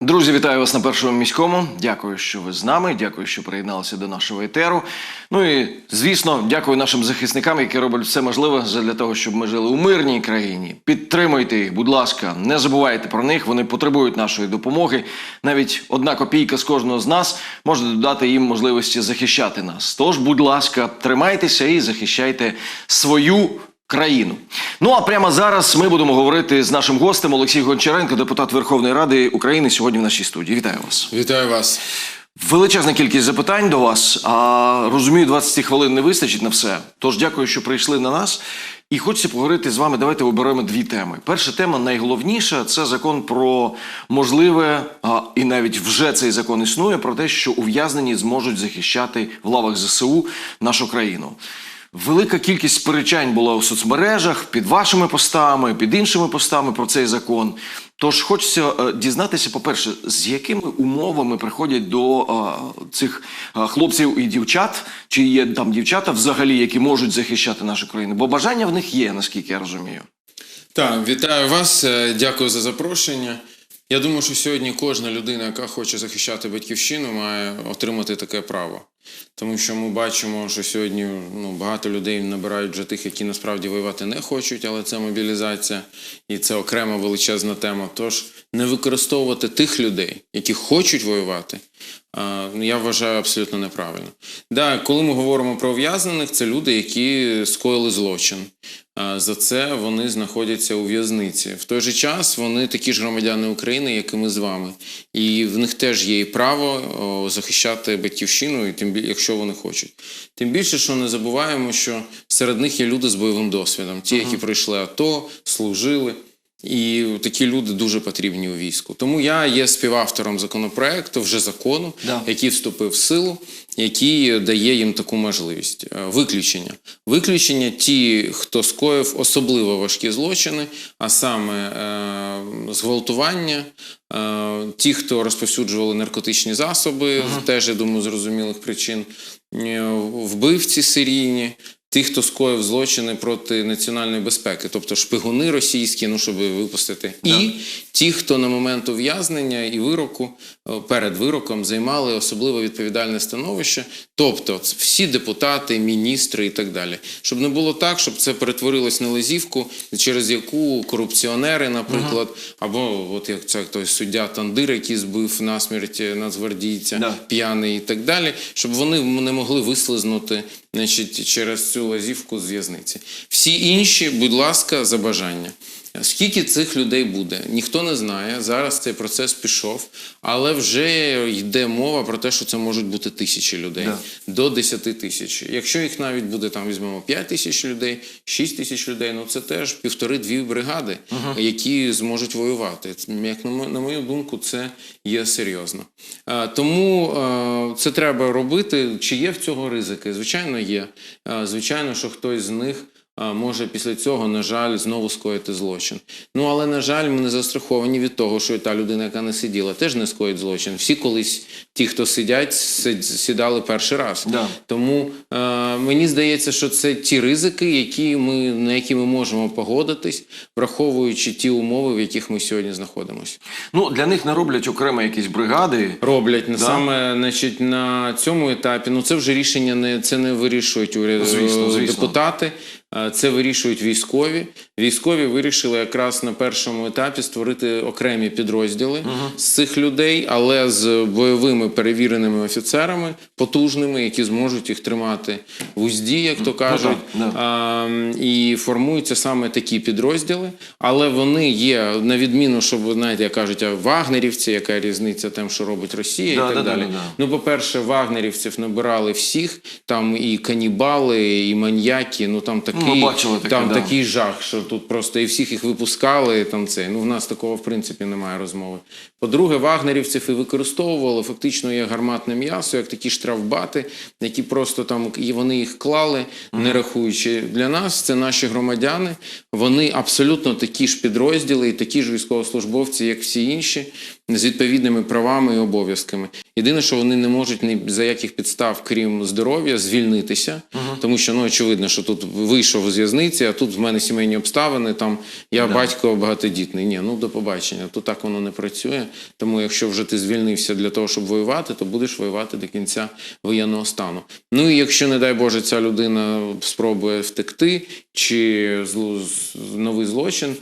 Друзі, вітаю вас на першому міському. Дякую, що ви з нами. Дякую, що приєдналися до нашого етеру. Ну і звісно, дякую нашим захисникам, які роблять все можливе для того, щоб ми жили у мирній країні. Підтримуйте їх, будь ласка, не забувайте про них. Вони потребують нашої допомоги. Навіть одна копійка з кожного з нас може додати їм можливості захищати нас. Тож, будь ласка, тримайтеся і захищайте свою країну. Ну а прямо зараз ми будемо говорити з нашим гостем Олексій Гончаренко, депутат Верховної Ради України, сьогодні в нашій студії. Вітаю вас. Вітаю вас. Величезна кількість запитань до вас. А розумію, 20 хвилин не вистачить на все. Тож дякую, що прийшли на нас. І хочеться поговорити з вами. Давайте оберемо дві теми. Перша тема найголовніша це закон про можливе, а, і навіть вже цей закон існує про те, що ув'язнені зможуть захищати в лавах ЗСУ нашу країну. Велика кількість сперечань була у соцмережах під вашими постами, під іншими постами про цей закон. Тож хочеться е, дізнатися, по-перше, з якими умовами приходять до е, цих е, хлопців і дівчат, чи є там дівчата взагалі, які можуть захищати нашу країну? Бо бажання в них є, наскільки я розумію. Так, вітаю вас. Дякую за запрошення. Я думаю, що сьогодні кожна людина, яка хоче захищати батьківщину, має отримати таке право. Тому що ми бачимо, що сьогодні ну, багато людей набирають вже тих, які насправді воювати не хочуть, але це мобілізація і це окрема величезна тема. Тож не використовувати тих людей, які хочуть воювати, ну, я вважаю абсолютно неправильно. Да, коли ми говоримо про ув'язнених, це люди, які скоїли злочин. За це вони знаходяться у в'язниці. В той же час вони такі ж громадяни України, як і ми з вами. І в них теж є і право захищати батьківщину, і тим бі- якщо вони хочуть. Тим більше, що не забуваємо, що серед них є люди з бойовим досвідом, ті, які пройшли АТО, служили. І такі люди дуже потрібні у війську. Тому я є співавтором законопроекту, вже закону, Да. який вступив в силу, який дає їм таку можливість. Е, Виключення. Виключення ті, хто скоїв особливо важкі злочини, а саме е, зґвалтування, е, ті, хто розповсюджували наркотичні засоби, теж я думаю, зрозумілих причин, е, вбивці серійні. Тих, хто скоїв злочини проти національної безпеки, тобто шпигуни російські, ну щоб випустити, і ті, хто на момент ув'язнення і вироку е, перед вироком займали особливо відповідальне становище, тобто всі депутати, міністри і так далі, щоб не було так, щоб це перетворилось на лазівку, через яку корупціонери, наприклад, або от як це той суддя Тандир, який збив насмерть нацгвардійця, Да. п'яний і так далі, щоб вони не могли вислизнути значить, через цю лазівку з в'язниці. Всі інші, будь ласка, за бажання. Скільки цих людей буде? Ніхто не знає. Зараз цей процес пішов, але вже йде мова про те, що це можуть бути тисячі людей Да. до 10 тисяч. Якщо їх навіть буде там візьмемо 5 тисяч людей, 6 тисяч людей, ну це теж півтори-дві бригади, які зможуть воювати. Як на на мою думку, це є серйозно. Е, Тому е, це треба робити. Чи є в цього ризики? Звичайно, є. Е, Звичайно, що хтось з них. Е, Може після цього, на жаль, знову скоїти злочин. Ну але на жаль, ми не застраховані від того, що і та людина, яка не сиділа, теж не скоїть злочин. Всі колись ті, хто сидять, сідали перший раз. Да. Тому е, мені здається, що це ті ризики, які ми, на які ми можемо погодитись, враховуючи ті умови, в яких ми сьогодні знаходимося. Ну для них не роблять окремо якісь бригади. Роблять Да. саме значить, на цьому етапі. Ну це вже рішення не це не вирішують уряд Звісно, звісно. депутати. Е, Це вирішують військові. Військові вирішили якраз на першому етапі створити окремі підрозділи з цих людей, але з бойовими перевіреними офіцерами, потужними, які зможуть їх тримати в узді, як то кажуть. Ну так. А, і формуються саме такі підрозділи, але вони є на відміну, щоб знаєте, як кажуть, а вагнерівці, яка різниця тим, що робить Росія, Да, і так да, да, далі. да, да. Ну, по-перше, вагнерівців набирали всіх, там і канібали, і маньяки. Ну там такий, ми бачили таке, там да. такий жах, що тут просто і всіх їх випускали. Там це. Ну в нас такого в принципі немає розмови. По-друге, вагнерівців і використовували фактично як гарматне м'ясо, як такі штрафбати, які просто там і вони їх клали, не рахуючи. Для нас це наші громадяни. Вони абсолютно такі ж підрозділи і такі ж військовослужбовці, як всі інші, з відповідними правами і обов'язками. Єдине, що вони не можуть ні за яких підстав, крім здоров'я, звільнитися Тому що ну очевидно, що тут вийшов з в'язниці, а тут в мене сімейні обставини. Там я батько багатодітний. Ні, ну до побачення. Тут так воно не працює. Тому, якщо вже ти звільнився для того, щоб воювати, то будеш воювати до кінця воєнного стану. Ну і якщо, не дай Боже, ця людина спробує втекти чи новий злочин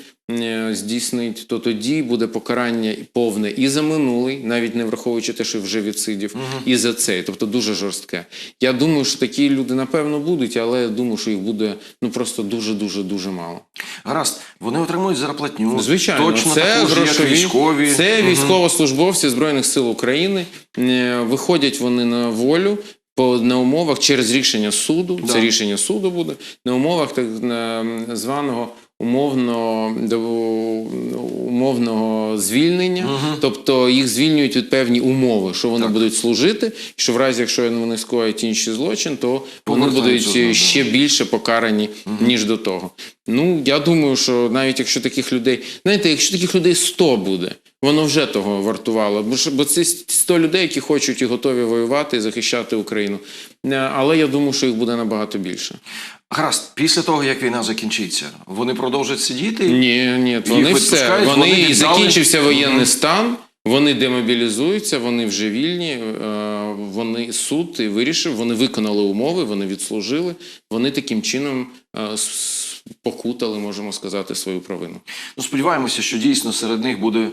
здійснить, то тоді буде покарання повне і за минулий, навіть не враховуючи те, що вже відсидів, і за цей. Тобто дуже жорстке. Я думаю, що такі люди напевно будуть, але я думаю, що їх буде ну просто дуже, дуже, дуже мало. Гаразд, вони отримують зарплатню. Звичайно, точно це таку як грошові, військові. це військовослужбовці Збройних сил України. Е, Виходять вони на волю. По на умовах через рішення суду, Да. це рішення суду буде на умовах так на, званого умовно до- умовного звільнення, тобто їх звільнюють від певні умови, що вони Так. будуть служити, і що в разі, якщо вони скоять інший злочин, то вони будуть ще більше покарані ніж до того. Ну я думаю, що навіть якщо таких людей, знаєте, якщо таких людей 100 буде, воно вже того вартувало. Бо це 100 людей, які хочуть і готові воювати і захищати Україну. Е, Але я думаю, що їх буде набагато більше. Гаразд, після того, як війна закінчиться, вони продовжать сидіти. Ні, ні, вони все. Вони, вони віддали- закінчився воєнний стан. Вони демобілізуються, вони вже вільні. е, Вони суд і вирішив. Вони виконали умови, вони відслужили. Вони таким чином е, покутали, можемо сказати, свою провину. Ну, сподіваємося, що дійсно серед них буде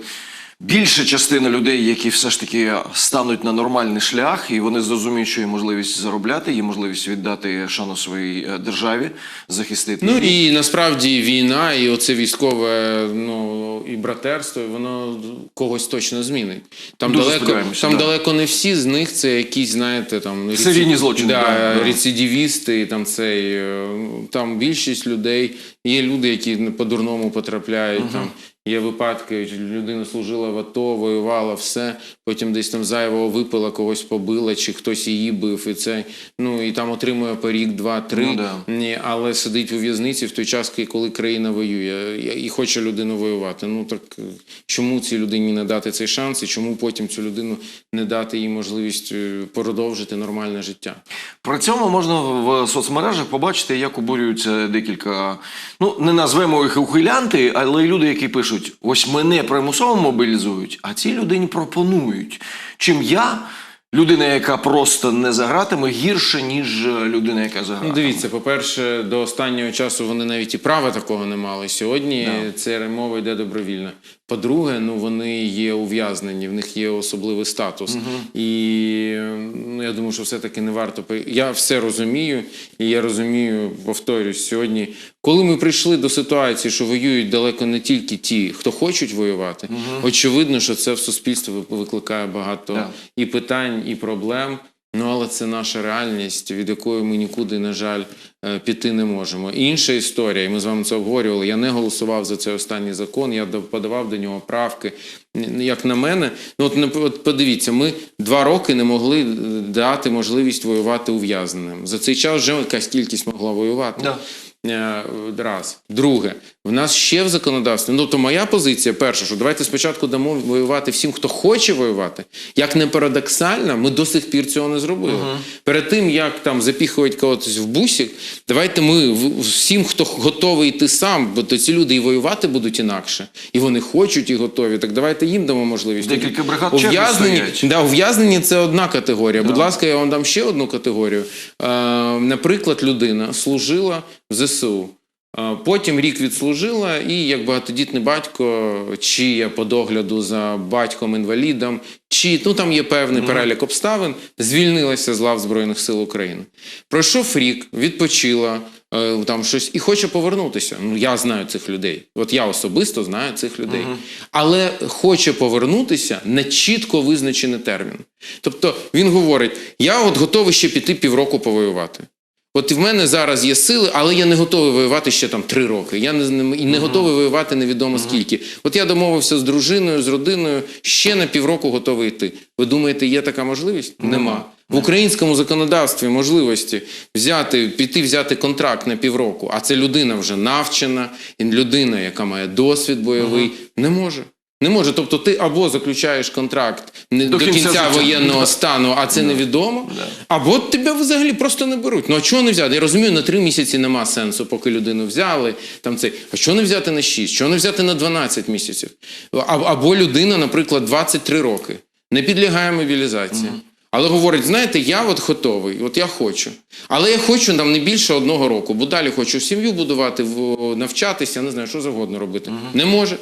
більша частина людей, які все ж таки стануть на нормальний шлях, і вони зрозуміють, що є можливість заробляти, є можливість віддати шану своїй е, державі, захистити. Ну і насправді війна, і оце військове ну і братерство, воно когось точно змінить. Там Дуже далеко там да. далеко не всі з них це якісь, знаєте, там рецид- Серійні злочини, да, да, да. рецидивісти, там цей е, там більшість людей. Є люди, які по-дурному потрапляють. Там є випадки, людина служила в АТО, воювала, все. Потім десь там зайвого випила, когось побила, чи хтось її бив, і це ну і там отримує по рік, два, три. Ну, да. Ні, але сидить у в'язниці в той час, коли країна воює і хоче людину воювати. Ну так е, чому цій людині не дати цей шанс, і чому потім цю людину не дати їй можливість е, продовжити нормальне життя? При цьому можна в соцмережах побачити, як обурюються декілька, ну не назвемо їх ухилянти, але люди, які пишуть: ось мене примусово мобілізують, а цій людині пропонують. Чим я, людина, яка просто не загратиме, гірше, ніж людина, яка загратиме. Ну, дивіться, по-перше, до останнього часу вони навіть і права такого не мали. Сьогодні Да. це мова йде добровільно. По-друге, ну вони є ув'язнені, в них є особливий статус. І ну, я думаю, що все-таки не варто. Я все розумію, і я розумію, повторюсь, сьогодні, коли ми прийшли до ситуації, що воюють далеко не тільки ті, хто хочуть воювати, очевидно, що це в суспільстві викликає багато Да. і питань, і проблем. Ну, але це наша реальність, від якої ми нікуди, на жаль, е, піти не можемо. Інша історія, і ми з вами це обговорювали. Я не голосував за цей останній закон, я подавав до нього правки. Як на мене, ну от, от подивіться, ми два роки не могли е, дати можливість воювати ув'язненим. За цей час вже якась кількість могла воювати. Да. Е, Раз. Друге, в нас ще в законодавстві. Ну, тобто, моя позиція перша, що давайте спочатку дамо воювати всім, хто хоче воювати. Як не парадоксально, ми до сих пір цього не зробили. Перед тим, як там запіхувати когось в бусік, давайте ми всім, хто готовий йти сам, бо то ці люди і воювати будуть інакше, і вони хочуть і готові. Так давайте їм дамо можливість. Декілька бригад ув'язнені. Да, ув'язнені це одна категорія. Будь ласка, я вам дам ще одну категорію. Е, наприклад, людина служила в ЗСУ. Е, Потім рік відслужила, і як багатодітний батько, чи я по догляду за батьком-інвалідом, чи ну там є певний перелік обставин, звільнилася з лав Збройних сил України. Пройшов рік, відпочила е, там щось і хоче повернутися. Ну я знаю цих людей. От я особисто знаю цих людей, але хоче повернутися на чітко визначений термін. Тобто він говорить: я от готовий ще піти півроку повоювати. От в мене зараз є сили, але я не готовий воювати ще там три роки. Я не, не, і не готовий воювати невідомо скільки. От я домовився з дружиною, з родиною, ще на півроку готовий йти. Ви думаєте, є така можливість? Нема. В українському законодавстві можливості взяти, піти взяти контракт на півроку, а це людина вже навчена, людина, яка має досвід бойовий, не може. Не може. Тобто ти або заключаєш контракт не до, До кінця, кінця воєнного стану, а це невідомо, Да. або тебе взагалі просто не беруть. Ну а чого не взяти? Я розумію, на три місяці нема сенсу, поки людину взяли. Там цей. А чого не взяти на 6? Чого не взяти на 12 місяців? А- Або людина, наприклад, 23 роки, не підлягає мобілізації. Але говорить, знаєте, я от готовий, от я хочу. Але я хочу там не більше одного року, бо далі хочу сім'ю будувати, навчатися, не знаю, що завгодно робити. Не може.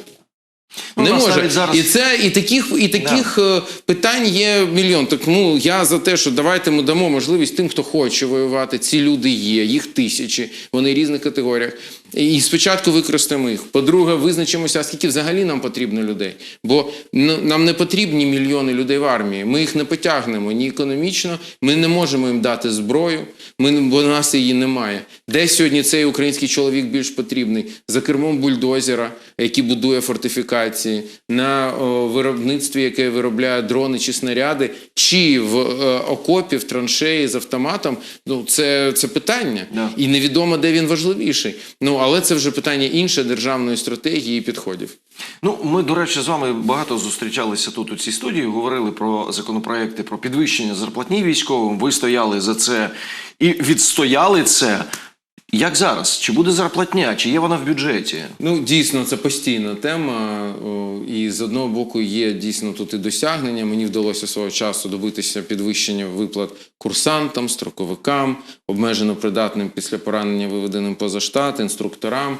Ну, не може. зараз- І це і таких, і таких да. питань є мільйон. Тому я за те, що давайте ми дамо можливість тим, хто хоче воювати. Ці люди є, їх тисячі, вони в різних категоріях. І спочатку використаємо їх. По-друге, визначимося, скільки взагалі нам потрібно людей. Бо ну, нам не потрібні мільйони людей в армії. Ми їх не потягнемо ні економічно, ми не можемо їм дати зброю, ми, бо у нас її немає. Де сьогодні цей український чоловік більш потрібний? За кермом бульдозера, який будує фортифікації, на о, виробництві, яке виробляє дрони чи снаряди, чи в е, окопі, в траншеї з автоматом. Ну це, це питання. Да. І невідомо, де він важливіший. Ну але це вже питання інше державної стратегії і підходів. Ну, ми, до речі, з вами багато зустрічалися тут у цій студії, говорили про законопроекти про підвищення зарплатні військовим. Ви стояли за це і відстояли це. Як зараз? Чи буде зарплатня? Чи є вона в бюджеті? Ну, дійсно, це постійна тема. І з одного боку є дійсно тут і досягнення. Мені вдалося свого часу добитися підвищення виплат курсантам, строковикам, обмежено придатним після поранення виведеним поза штат, інструкторам.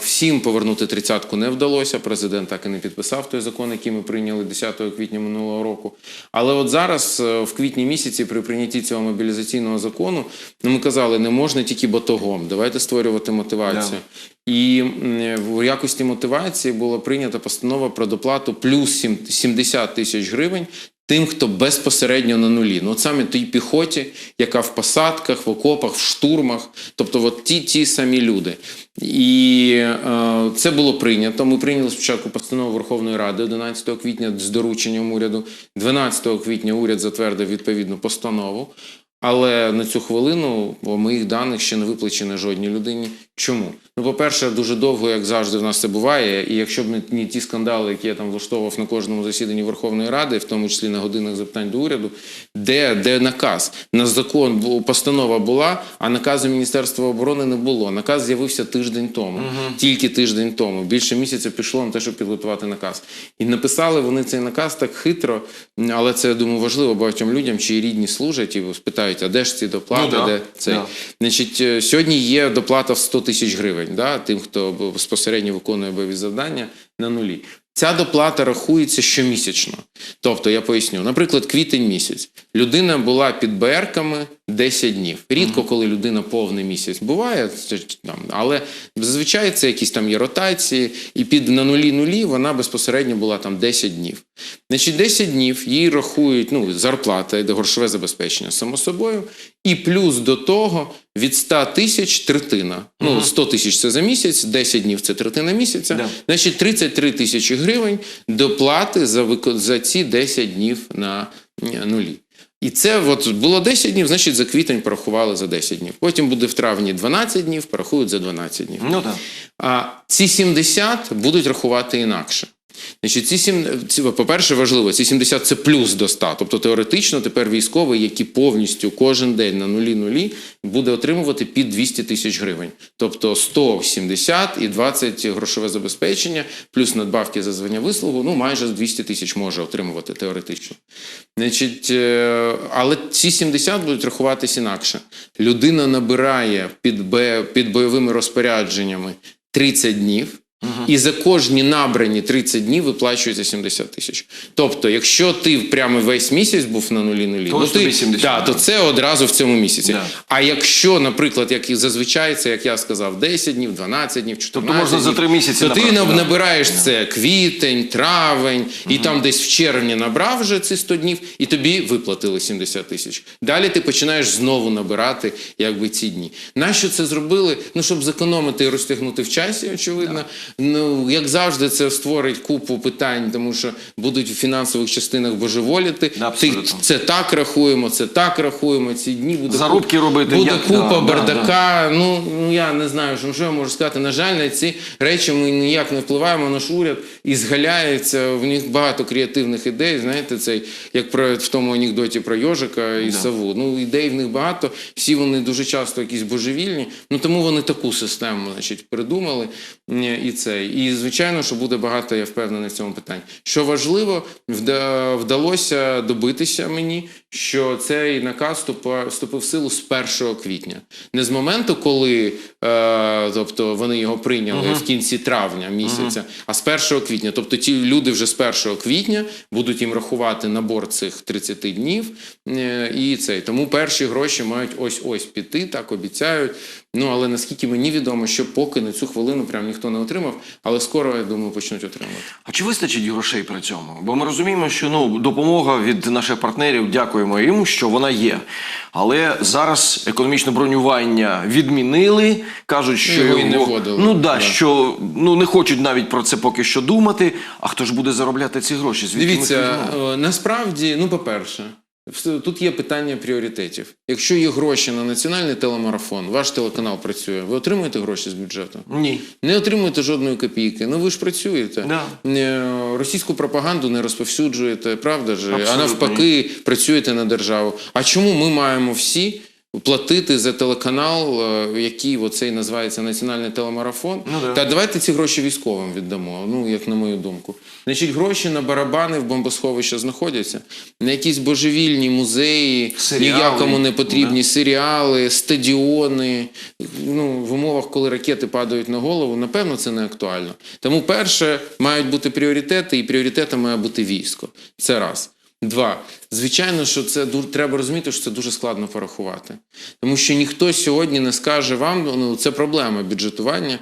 Всім повернути тридцятку не вдалося. Президент так і не підписав той закон, який ми прийняли 10 квітня минулого року. Але от зараз, е, в квітні місяці, при прийнятті цього мобілізаційного закону, ну, ми казали, не можна тільки батогом. Давайте створювати мотивацію. І в якості мотивації була прийнята постанова про доплату плюс сім- 70 тисяч гривень тим, хто безпосередньо на нулі. Ну, от саме тій піхоті, яка в посадках, в окопах, в штурмах, тобто от ті, ті самі люди. І е, це було прийнято. Ми прийняли спочатку постанову Верховної Ради 11 квітня з дорученням уряду. 12 квітня уряд затвердив відповідну постанову. Але на цю хвилину моїх даних ще не виплачено жодній людині. Чому? Ну, по-перше, дуже довго, як завжди, в нас це буває. І якщо б не, ті скандали, які я там влаштовував на кожному засіданні Верховної Ради, в тому числі на годинах запитань до уряду, де, де наказ? На закон постанова була, а наказу Міністерства оборони не було. Наказ з'явився тиждень тому, тільки тиждень тому. Більше місяця пішло на те, щоб підготувати наказ. І написали вони цей наказ так хитро, але це я думаю важливо багатьом людям, чиї рідні служать і спитають, а де ж ці доплати, Ну да, де цей. да. Значить, е, сьогодні є доплата в 100 тисяч гривень, да, тим, хто безпосередньо виконує бойові завдання на нулі. Ця доплата рахується щомісячно. Тобто, я поясню, наприклад, квітень місяць. Людина була під БРками 10 днів. Рідко, коли людина повний місяць буває, там, але зазвичай це якісь там є ротації, і під на нулі нулі вона безпосередньо була там 10 днів. Значить, 10 днів їй рахують ну, зарплата і грошове забезпечення, само собою, і плюс до того від 100 тисяч третина. Ну, 100 тисяч це за місяць, 10 днів це третина місяця. Да. Значить, 33 тисячі гривень доплати за, за ці 10 днів на нулі. І це от було 10 днів, значить за квітень порахували за 10 днів. Потім буде в травні 12 днів, порахують за 12 днів. Ну так. А ці 70 будуть рахувати інакше. Значить, ці сім, по-перше, важливо, ці 70 це плюс до 100. Тобто теоретично тепер військовий, який повністю кожен день на нулі-нулі, буде отримувати під 200 тисяч гривень. Тобто 170 і 20 грошове забезпечення, плюс надбавки за звання вислугу, ну майже 200 тисяч може отримувати теоретично. Значить, е, але ці 70 будуть рахуватись інакше. Людина набирає під, бе- під бойовими розпорядженнями 30 днів. І за кожні набрані 30 днів виплачується 70 тисяч. Тобто, якщо ти прямо весь місяць був на нулі нулі, То ну, ти, 70, да, да. то це одразу в цьому місяці. Да. А якщо, наприклад, як і зазвичай, це як я сказав, 10 днів, 12 днів, 14 Тобто можна за днів, три місяці то ти да. набираєш це квітень, травень, і там десь в червні набрав вже ці 100 днів, і тобі виплатили 70 тисяч. Далі ти починаєш знову набирати якби ці дні. Нащо це зробили? Ну, щоб зекономити і розтягнути в часі, очевидно. Ну як завжди, це створить купу питань, тому що будуть в фінансових частинах божеволіти. Абсолютно. Ти- Це так рахуємо, це так рахуємо. Ці дні буде Зарубки робити, Буде як- купа да, да, бардака. Ну, ну я не знаю, що, що я можу сказати. На жаль, на ці речі ми ніяк не впливаємо. Наш уряд і згаляється. В них багато креативних ідей. Знаєте, цей як про в тому анекдоті про Йожика і Саву. Ну ідей в них багато. Всі вони дуже часто якісь божевільні. Ну тому вони таку систему, значить, придумали. І це. І звичайно, що буде багато, я впевнений в цьому питанні. Що важливо, вдалося добитися мені, що цей наказ вступив в силу з 1 квітня. Не з моменту, коли е, тобто вони його прийняли в кінці травня місяця, а з 1 квітня. Тобто ті люди вже з 1 квітня будуть їм рахувати набор цих 30 днів. Е, і цей. Тому перші гроші мають ось-ось піти, так обіцяють. Ну але наскільки мені відомо, що поки на цю хвилину прям ніхто не отримав, але скоро, я думаю, почнуть отримувати. А чи вистачить грошей при цьому? Бо ми розуміємо, що ну допомога від наших партнерів, дякуємо їм, що вона є. Але зараз економічне бронювання відмінили, кажуть, що Його його... не вводили. ну да, Да. що ну не хочуть навіть про це поки що думати. А хто ж буде заробляти ці гроші? Звідки Дивіться, е, насправді, ну, по-перше, вс- тут є питання пріоритетів. Якщо є гроші на національний телемарафон, ваш телеканал працює, ви отримуєте гроші з бюджету? ні. Не отримуєте жодної копійки. Ну ви ж працюєте. Да. Е, Російську пропаганду не розповсюджуєте, правда ж? А навпаки, працюєте на державу. А чому ми маємо всі платити за телеканал, е, який оцей називається Національний телемарафон? Ну да. Та давайте ці гроші військовим віддамо. Ну, як на мою думку. Значить, гроші на барабани в бомбосховища знаходяться, на якісь божевільні музеї, Серіали. ніякому не потрібні серіали, стадіони. Ну, в умовах, коли ракети падають на голову, напевно, це не актуально. Тому, перше, мають бути пріоритети, і пріоритетом має бути військо. Це раз. Два. Звичайно, що це треба розуміти, що це дуже складно порахувати. Тому що ніхто сьогодні не скаже вам, ну це проблема бюджетування.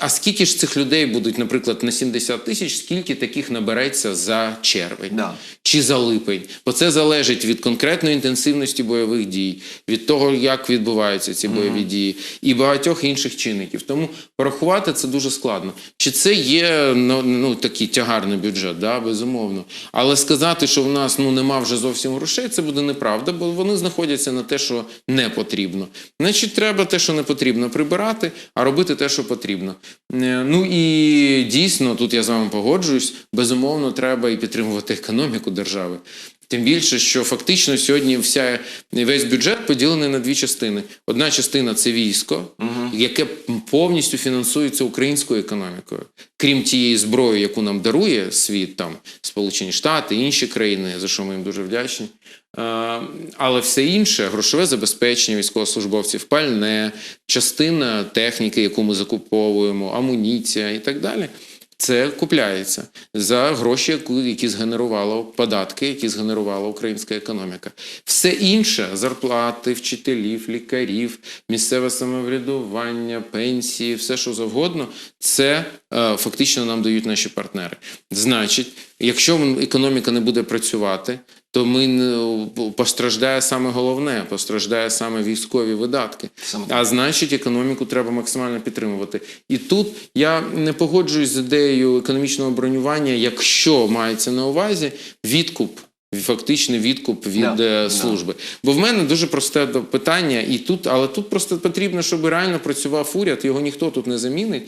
А скільки ж цих людей будуть, наприклад, на 70 тисяч, скільки таких набереться за червень? Да. чи за липень. Бо це залежить від конкретної інтенсивності бойових дій, від того, як відбуваються ці бойові дії, і багатьох інших чинників. Тому порахувати це дуже складно. Чи це є ну, ну, такий тягарний бюджет? Да, безумовно. Але сказати, що в нас ну, нема вже зовсім грошей, це буде неправда, бо вони знаходяться на те, що не потрібно. Значить, треба те, що не потрібно, прибирати, а робити те, що потрібно. Е, Ну і дійсно, тут я з вами погоджуюсь, безумовно, треба і підтримувати економіку держави. Тим більше, що фактично сьогодні вся весь бюджет поділений на дві частини. Одна частина це військо, яке повністю фінансується українською економікою, крім тієї зброї, яку нам дарує світ, там Сполучені Штати, інші країни, за що ми їм дуже вдячні. Е, Але все інше грошове забезпечення військовослужбовців, пальне, частина техніки, яку ми закуповуємо, амуніція і так далі. Це купляється за гроші, які згенерувала податки, які згенерувала українська економіка. Все інше зарплати вчителів, лікарів, місцеве самоврядування, пенсії, все що завгодно, це е, фактично нам дають наші партнери. Значить, якщо економіка не буде працювати, то ми постраждає саме головне, постраждає саме військові видатки. А значить, економіку треба максимально підтримувати. І тут я не погоджуюсь з ідеєю економічного бронювання, якщо мається на увазі відкуп. Фактичний відкуп від Да, е, да. служби. Бо в мене дуже просте питання, і тут, але тут просто потрібно, щоб реально працював уряд, його ніхто тут не замінить.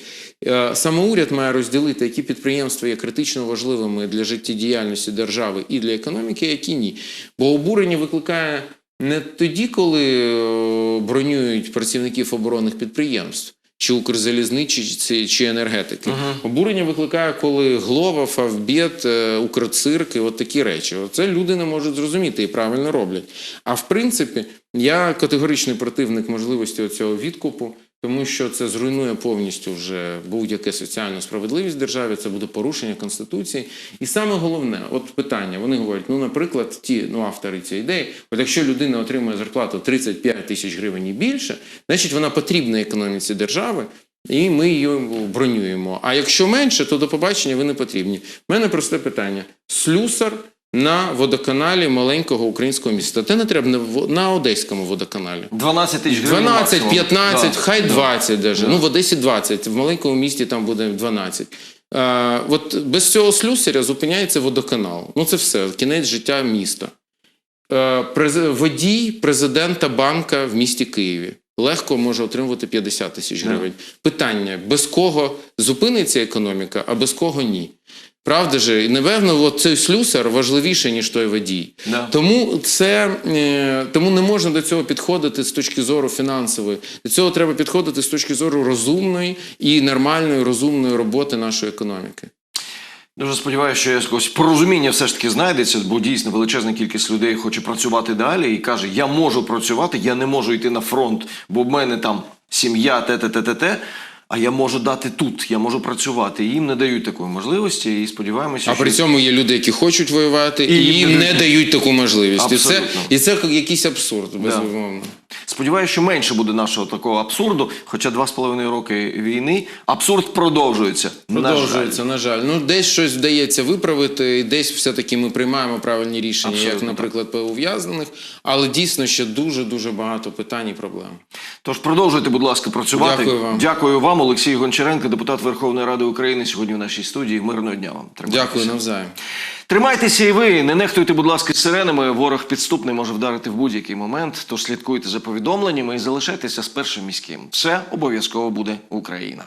Е, Саме уряд має розділити, які підприємства є критично важливими для життєдіяльності держави і для економіки, а які ні. Бо обурення викликає не тоді, коли е, бронюють працівників оборонних підприємств. Чи Укрзалізничі, чи, чи енергетики. Обурення викликає, коли Глова, Фавбет, е, Укрцирк і от такі речі. Це люди не можуть зрозуміти і правильно роблять. А в принципі, я категоричний противник можливості цього відкупу, тому що це зруйнує повністю вже будь-яке соціальну справедливість в державі, це буде порушення Конституції. І саме головне, от питання, вони говорять, ну, наприклад, ті ну, автори цієї ідеї, от якщо людина отримує зарплату 35 тисяч гривень і більше, значить вона потрібна економіці держави. І ми її бронюємо. А якщо менше, то до побачення ви не потрібні. У мене просте питання: слюсар на водоканалі маленького українського міста. Та не треба на, на одеському водоканалі. 12 тисяч гривень. 12, максимум. 15, Да. хай Да. 20 даже. Ну, в Одесі 20, в маленькому місті там буде 12. А, от без цього слюсаря зупиняється водоканал. Ну, це все, кінець життя міста. Е, през- Водій президента банка в місті Києві легко може отримувати 50 тисяч гривень. Питання: без кого зупиниться економіка, а без кого ні. Правда же, і напевно, от цей слюсар важливіший, ніж той водій. Да. Тому це е, тому не можна до цього підходити з точки зору фінансової. До цього треба підходити з точки зору розумної і нормальної розумної роботи нашої економіки. Дуже сподіваюся, що якось порозуміння все ж таки знайдеться, бо дійсно величезна кількість людей хоче працювати далі і каже: Я можу працювати, я не можу йти на фронт, бо в мене там сім'я, те, те, те, те, те. А я можу дати тут, я можу працювати. І їм не дають такої можливості. І сподіваємося, А що при цьому є люди, які хочуть воювати, і, І їм не дають. таку можливість. І це, і це якийсь абсурд, безумовно. Сподіваюся, що менше буде нашого такого абсурду. Хоча два з половиною роки війни абсурд продовжується. На жаль. На жаль. Ну, десь щось вдається виправити, і десь все-таки ми приймаємо правильні рішення, як, наприклад, по ув'язнених, але дійсно ще дуже-дуже багато питань і проблем. Тож продовжуйте, будь ласка, працювати. Дякую вам. Дякую вам, Олексій Гончаренко, депутат Верховної Ради України, сьогодні в нашій студії. Мирного дня вам. Тримайтеся. Дякую навзаєм. Тримайтеся і ви, не нехтуйте, будь ласка, сиренами. Ворог підступний може вдарити в будь-який момент. Тож слідкуйте за повідомленнями і залишайтеся з першим міським. Все обов'язково буде Україна.